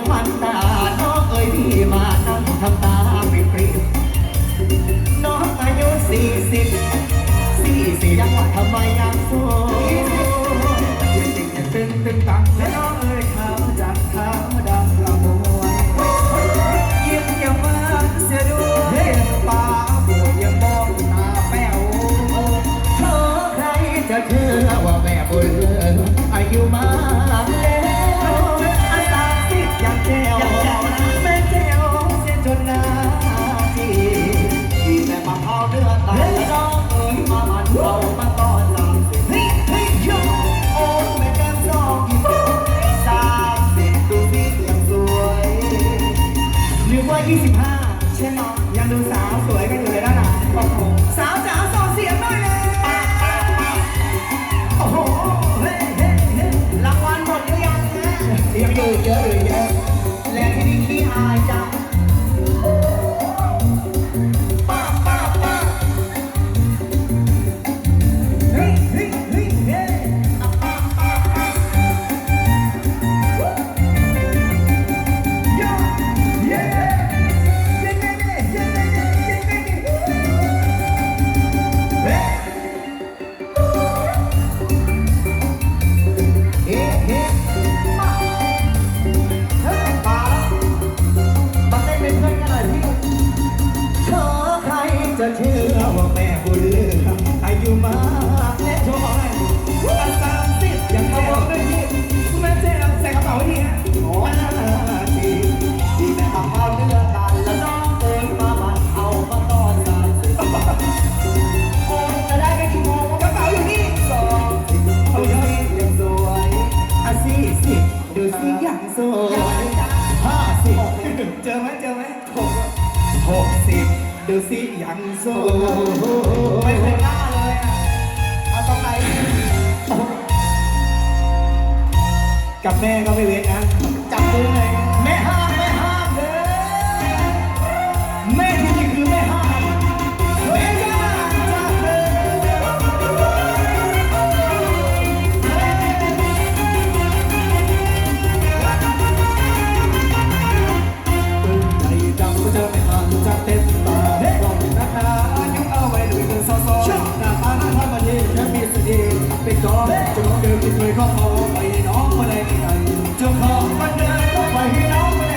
romano เยอะ และที่นี่ขี้อายจัง ดูสิยังโซ่ไม่เคยกล้าเลยอะเอาตรงไหนกับแม่ก็ไม่เว้นนะจับมือเลย cho con đường người khó khổ vì nó mới đây ngày trường hợp bên đây có phải nó